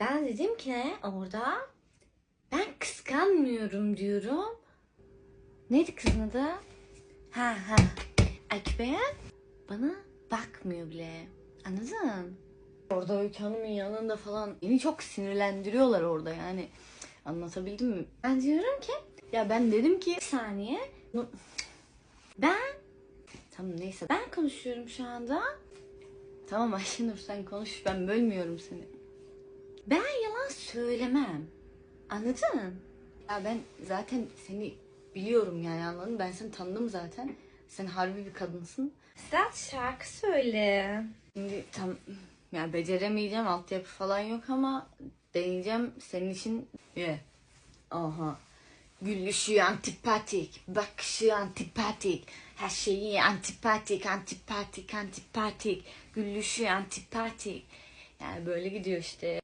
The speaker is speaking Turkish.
Ben dedim ki ne orada? Ben kıskanmıyorum diyorum. Neydi kızın adı? Ha ha. Akben bana bakmıyor bile. Anladın? Orada Öykü Hanım'ın yanında falan beni çok sinirlendiriyorlar orada yani. Anlatabildim mi? Ben diyorum ki ya ben dedim ki bir saniye. Ben Tamam neyse ben konuşuyorum şu anda. Tamam Ayşenur sen konuş ben bölmüyorum seni. Yalan söylemem. Anladın? Ya ben zaten seni biliyorum yani anladın mı? Ben seni tanıdım zaten. Sen harbi bir kadınsın. Sedat şarkı söyle. Şimdi tam ya beceremeyeceğim altyapı falan yok ama deneyeceğim senin için. Ye. Aha. Gülüşü antipatik, bakışı antipatik, her şeyi antipatik, antipatik, antipatik, gülüşü antipatik. Yani böyle gidiyor işte.